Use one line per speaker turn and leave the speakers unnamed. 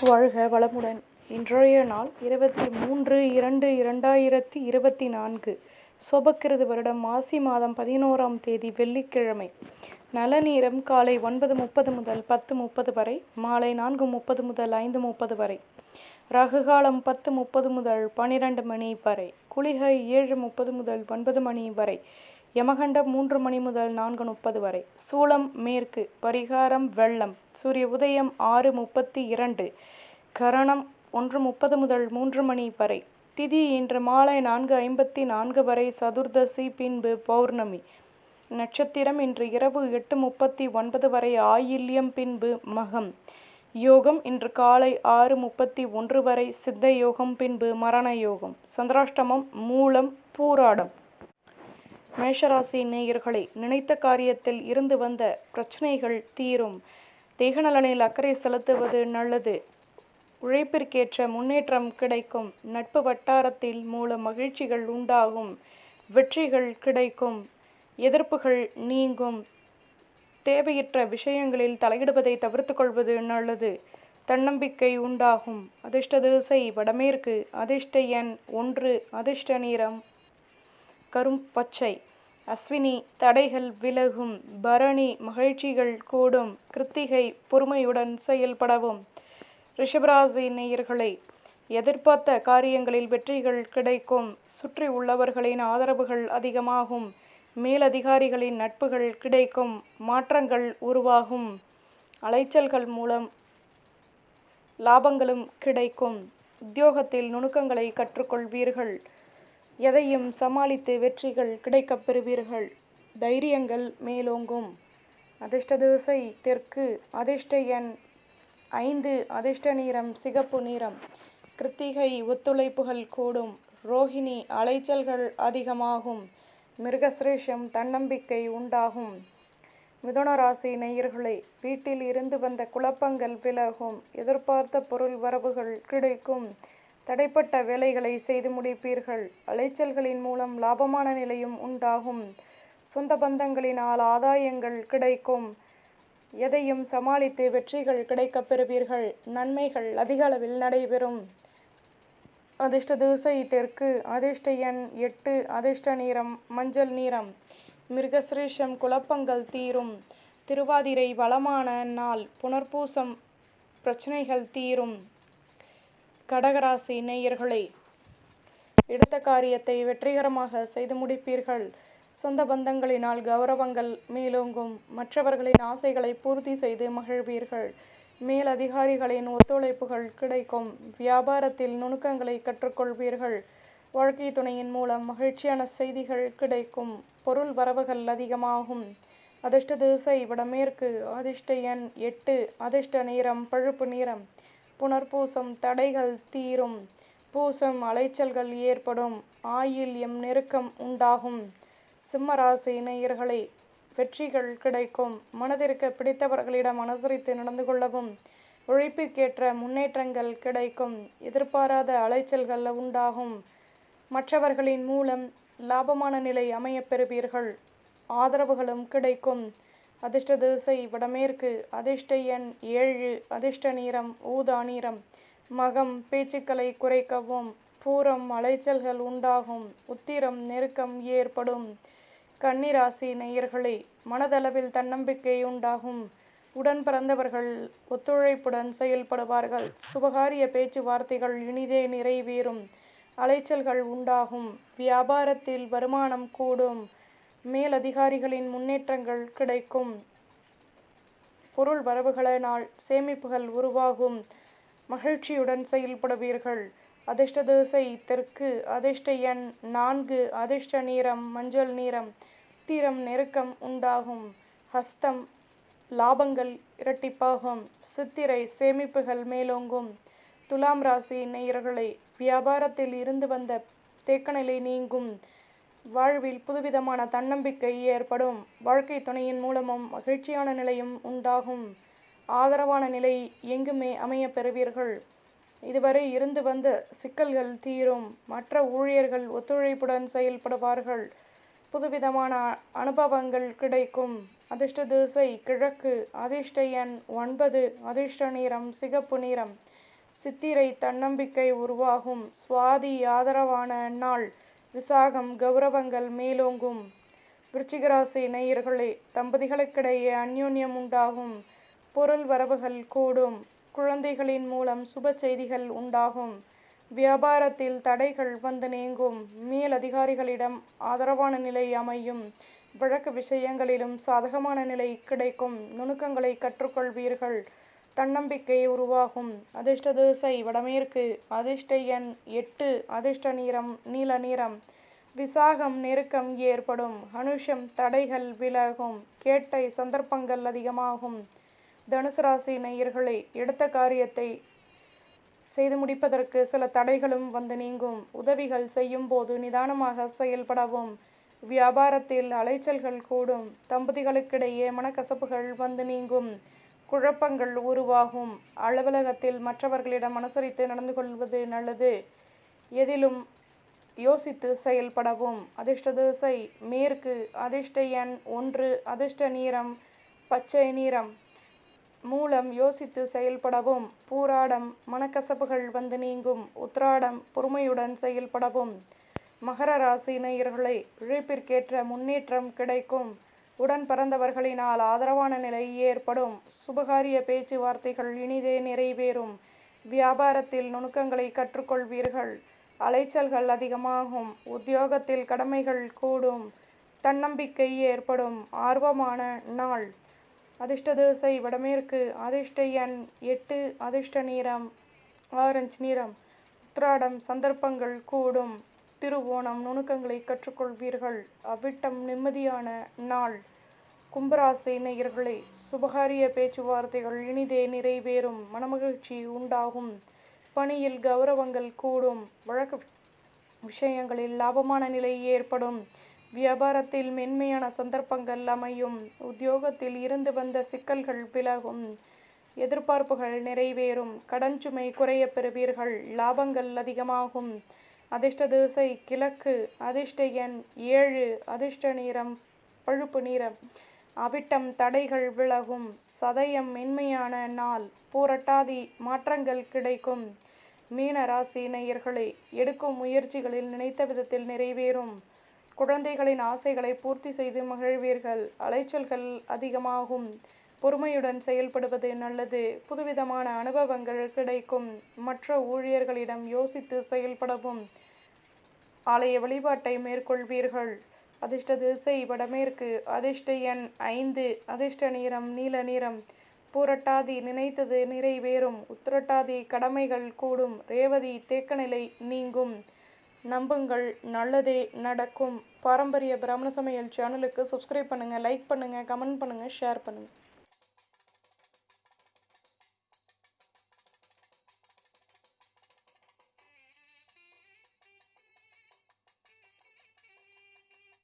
வாழ்க வளமுடன். இன்றைய நாள் இருபத்தி மூன்று இரண்டு இரண்டாயிரத்தி இருபத்தி நான்கு. சொபக்கிருது வருடம் மாசி மாதம் பதினோராம் தேதி வெள்ளிக்கிழமை. நல நேரம் காலை ஒன்பது முப்பது முதல் பத்து முப்பது வரை மாலை நான்கு முப்பது முதல் ஐந்து முப்பது வரை. ரகுகாலம் பத்து முப்பது முதல் பனிரெண்டு மணி வரை குளிகை ஏழு முப்பது முதல் ஒன்பது மணி வரை. யமகண்டம் மூன்று மணி முதல் நான்கு முப்பது வரை. சூளம் மேற்கு பரிகாரம் வெள்ளம். சூரிய உதயம் ஆறு முப்பத்தி இரண்டு கரணம் ஒன்று முப்பது முதல் மூன்று மணி வரை. திதி இன்று மாலை நான்கு ஐம்பத்தி நான்கு வரை சதுர்தசி பின்பு பௌர்ணமி. நட்சத்திரம் இன்று இரவு எட்டு முப்பத்தி ஒன்பது வரை ஆயில்யம் பின்பு மகம். யோகம் இன்று காலை ஆறு முப்பத்தி ஒன்று வரை சித்த யோகம் பின்பு மரண யோகம். சந்திராஷ்டமம் மூலம் பூராடம். மேஷராசி நேயர்களே நினைத்த காரியத்தில் இருந்து வந்த பிரச்சனைகள் தீரும். தேகநலனில் அக்கறை செலுத்துவது நல்லது. உழைப்பிற்கேற்ற முன்னேற்றம் கிடைக்கும். நட்பு வட்டாரத்தில் மூலம் மகிழ்ச்சிகள் உண்டாகும். வெற்றிகள் கிடைக்கும். எதிர்ப்புகள் நீங்கும். தேவையற்ற விஷயங்களில் தலையிடுவதை தவிர்த்து கொள்வது நல்லது. தன்னம்பிக்கை உண்டாகும். அதிர்ஷ்ட திசை வடமேற்கு. அதிர்ஷ்ட எண் ஒன்று. அதிர்ஷ்ட நிறம் கரும் பச்சை அஸ்வினி தடைகள் விலகும். பரணி மகிழ்ச்சிகள் கூடும். கிருத்திகை பொறுமையுடன் செயல்படவும். ரிஷபராசி நேயர்களை எதிர்பார்த்த காரியங்களில் வெற்றிகள் கிடைக்கும். சுற்றி உள்ளவர்களின் ஆதரவுகள் அதிகமாகும். மேலதிகாரிகளின் நட்புகள் கிடைக்கும். மாற்றங்கள் உருவாகும். அலைச்சல்கள் மூலம் லாபங்களும் கிடைக்கும். உத்தியோகத்தில் நுணுக்கங்களை கற்றுக்கொள்வீர்கள். எதையும் சமாளித்து வெற்றிகள் கிடைக்கப் பெறுவீர்கள். தைரியங்கள் மேலோங்கும். அதிர்ஷ்ட திசை தெற்கு. அதிர்ஷ்ட எண் ஐந்து. அதிர்ஷ்ட நிறம் சிகப்பு நிறம். கிருத்திகை ஒத்துழைப்புகள் கூடும். ரோஹிணி அலைச்சல்கள் அதிகமாகும். மிருகசிரேஷம் தன்னம்பிக்கை உண்டாகும். மிதுன ராசி நேயர்களே வீட்டில் இருந்து வந்த குழப்பங்கள் விலகும். எதிர்பார்த்த பொருள் வரவுகள் கிடைக்கும். தடைப்பட்ட வேலைகளை செய்து முடிப்பீர்கள். அலைச்சல்களின் மூலம் லாபமான நிலையும் உண்டாகும். சொந்த பந்தங்களினால் ஆதாயங்கள் கிடைக்கும். எதையும் சமாளித்து வெற்றிகள் கிடைக்கப் பெறுவீர்கள். நன்மைகள் அதிக அளவில் நடைபெறும். அதிர்ஷ்ட திசை தெற்கு அதிர்ஷ்ட எண் எட்டு அதிர்ஷ்ட நீரம் மஞ்சள் நீரம் மிருகசிரேஷம் குழப்பங்கள் தீரும். திருவாதிரை வளமான நாள் புனர்பூசம் பிரச்சனைகள் தீரும். கடகராசி நேயர்களே எடுத்த காரியத்தை வெற்றிகரமாக செய்து முடிப்பீர்கள். சொந்த பந்தங்களினால் கௌரவங்கள் மேலோங்கும். மற்றவர்களின் ஆசைகளை பூர்த்தி செய்து மகிழ்வீர்கள். மேல் அதிகாரிகளின் ஒத்துழைப்புகள் கிடைக்கும். வியாபாரத்தில் நுணுக்கங்களை கற்றுக்கொள்வீர்கள். வாழ்க்கை துணையின் மூலம் மகிழ்ச்சியான செய்திகள் கிடைக்கும். பொருள் வரவுகள் அதிகமாகும். அதிர்ஷ்ட திசை வடமேற்கு. அதிர்ஷ்ட எண் எட்டு. அதிர்ஷ்ட நேரம் பழுப்பு நிறம் புனர்பூசம் தடைகள் தீரும். பூசம் அலைச்சல்கள் ஏற்படும். ஆயில் எம் நெருக்கம் உண்டாகும். சிம்மராசி நேயர்களே வெற்றிகள் கிடைக்கும். மனதிற்கு பிடித்தவர்களிடம் அனுசரித்து நடந்து கொள்ளவும் உழைப்பிற்கேற்ற முன்னேற்றங்கள் கிடைக்கும். எதிர்பாராத அலைச்சல்கள் உண்டாகும். மற்றவர்களின் மூலம் லாபமான நிலை அமையப் பெறுவீர்கள். ஆதரவுகளும் கிடைக்கும். அதிர்ஷ்ட திசை வடமேற்கு அதிர்ஷ்ட எண் ஏழு அதிர்ஷ்ட நிறம் ஊதா நிறம். மகம் பேச்சுக்களை குறைக்கவும் பூரம் அலைச்சல்கள் உண்டாகும் உத்திரம் நெருக்கம் ஏற்படும். கன்னிராசி நேயர்களே மனதளவில் தன்னம்பிக்கை உண்டாகும். உடன் பிறந்தவர்கள் ஒத்துழைப்புடன் செயல்படுவார்கள். சுபகாரிய பேச்சுவார்த்தைகள் இனிதே நிறைவேறும். அலைச்சல்கள் உண்டாகும். வியாபாரத்தில் வருமானம் கூடும். மேலதிகாரிகளின் முன்னேற்றங்கள் கிடைக்கும். பொருள் வரவுகளினால் சேமிப்புகள் உருவாகும். மகிழ்ச்சியுடன் செயல்படுவீர்கள். அதிர்ஷ்ட திசை தெற்கு அதிர்ஷ்ட எண் நான்கு அதிர்ஷ்ட நிறம் மஞ்சள் நிறம் தீரம் நெருக்கம் உண்டாகும். ஹஸ்தம் லாபங்கள் இரட்டிப்பாகும். சித்திரை சேமிப்புகள் மேலோங்கும். துலாம் ராசி நேயர்களே வியாபாரத்தில் இருந்து வந்த தேக்கநிலை நீங்கும். வாழ்வில் புதுவிதமான தன்னம்பிக்கை ஏற்படும். வாழ்க்கை துணையின் மூலமும் மகிழ்ச்சியான நிலையும் உண்டாகும். ஆதரவான நிலை எங்குமே அமைய பெறுவீர்கள். இதுவரை இருந்து வந்த சிக்கல்கள் தீரும். மற்ற ஊழியர்கள் ஒத்துழைப்புடன் செயல்படுவார்கள். புதுவிதமான அனுபவங்கள் கிடைக்கும். அதிர்ஷ்ட திசை கிழக்கு அதிர்ஷ்ட எண் ஒன்பது அதிர்ஷ்ட நிறம் சிகப்பு நிறம். சித்திரை தன்னம்பிக்கை உருவாகும். சுவாதி ஆதரவான நாள். விசாகம் கௌரவங்கள் மேலோங்கும். விருச்சிகராசி நேயர்களே தம்பதிகளுக்கிடையே அந்யோன்யம் உண்டாகும். பொருள் வரவுகள் கூடும். குழந்தைகளின் மூலம் சுப செய்திகள் உண்டாகும். வியாபாரத்தில் தடைகள் வந்து நீங்கும். மேல் அதிகாரிகளிடம் ஆதரவான நிலை அமையும். வழக்கு விஷயங்களிலும் சாதகமான நிலை கிடைக்கும். நுணுக்கங்களை கற்றுக்கொள்வீர்கள். தன்னம்பிக்கை உருவாகும். அதிர்ஷ்ட திசை வடமேற்கு. அதிர்ஷ்ட எண் எட்டு. அதிர்ஷ்ட நிறம் நீல நிறம். விசாகம் நெருக்கம் ஏற்படும். அனுஷம் தடைகள் விலகும். கேட்டை சந்தர்ப்பங்கள் அதிகமாகும். தனுசு ராசி நேயர்களே எடுத்த காரியத்தை செய்து முடிப்பதற்கு சில தடைகளும் வந்து நீங்கும். உதவிகள் செய்யும் போது நிதானமாக செயல்படவும். வியாபாரத்தில் அலைச்சல்கள் கூடும். தம்பதிகளுக்கிடையே மனக்கசப்புகள் வந்து நீங்கும். குழப்பங்கள் உருவாகும். அலுவலகத்தில் மற்றவர்களிடம் அனுசரித்து நடந்து கொள்வது நல்லது. எதிலும் யோசித்து செயல்படவும். அதிர்ஷ்ட திசை மேற்கு அதிர்ஷ்ட எண் ஒன்று அதிர்ஷ்ட நீரம் பச்சை நீரம் மூலம் யோசித்து செயல்படவும். பூராடம் மனக்கசப்புகள் வந்து நீங்கும். உத்ராடம் பொறுமையுடன் செயல்படவும். மகர ராசி நேயர்களே உழைப்பிற்கேற்ற முன்னேற்றம் கிடைக்கும். உடன் பிறந்தவர்களினால் ஆதரவான நிலை ஏற்படும். சுபகாரிய பேச்சுவார்த்தைகள் இனிதே நிறைவேறும். வியாபாரத்தில் நுணுக்கங்களை கற்றுக்கொள்வீர்கள். அலைச்சல்கள் அதிகமாகும். உத்தியோகத்தில் கடமைகள் கூடும். தன்னம்பிக்கை ஏற்படும். ஆர்வமான நாள். அதிர்ஷ்ட திசை வடமேற்கு. அதிர்ஷ்ட எண் எட்டு. அதிர்ஷ்ட நிறம். ஆரஞ்சு நிறம். உத்ராடம் சந்தர்ப்பங்கள் கூடும். திருவோணம் நுணுக்கங்களை கற்றுக்கொள்வீர்கள். அவ்விட்டம் நிம்மதியான நாள். கும்பராசி நேயர்களே சுபகாரிய பேச்சுவார்த்தைகள் இனிதே நிறைவேறும். மனமகிழ்ச்சி உண்டாகும். பணியில் கௌரவங்கள் கூடும். வழக்கு விஷயங்களில் லாபமான நிலை ஏற்படும். வியாபாரத்தில் மென்மையான சந்தர்ப்பங்கள் அமையும். உத்தியோகத்தில் இருந்து வந்த சிக்கல்கள் விலகும். எதிர்பார்ப்புகள் நிறைவேறும். கடன் சுமை குறைய பெறுவீர்கள். லாபங்கள் அதிகமாகும். அதிர்ஷ்ட திசை கிழக்கு அதிர்ஷ்ட எண் ஏழு அதிர்ஷ்ட நிறம் பழுப்பு நிறம். அவிட்டம் தடைகள் விலகும் சதயம் மென்மையான நாள் பூரட்டாதி மாற்றங்கள் கிடைக்கும். மீன ராசி நேயர்களே எடுக்கும் முயற்சிகளில் நினைத்த விதத்தில் நிறைவேறும். குழந்தைகளின் ஆசைகளை பூர்த்தி செய்து மகிழ்வீர்கள் அலைச்சல்கள் அதிகமாகும். பொறுமையுடன் செயல்படுவது நல்லது. புதுவிதமான அனுபவங்கள் கிடைக்கும். மற்ற ஊழியர்களிடம் யோசித்து செயல்படவும். ஆலய வழிபாட்டை மேற்கொள்வீர்கள். அதிர்ஷ்ட திசை வடமேற்கு. அதிர்ஷ்ட எண் ஐந்து. அதிர்ஷ்ட நிறம் நீல நிறம். பூரட்டாதி நினைத்தது நிறைவேறும். உத்திரட்டாதி கடமைகள் கூடும். ரேவதி தேக்கநிலை நீங்கும். நம்புங்கள். நல்லதே நடக்கும். பாரம்பரிய பிராமண சமையல் சேனலுக்கு சப்ஸ்கிரைப் பண்ணுங்கள் லைக் பண்ணுங்கள் கமெண்ட் பண்ணுங்கள் ஷேர் பண்ணுங்கள்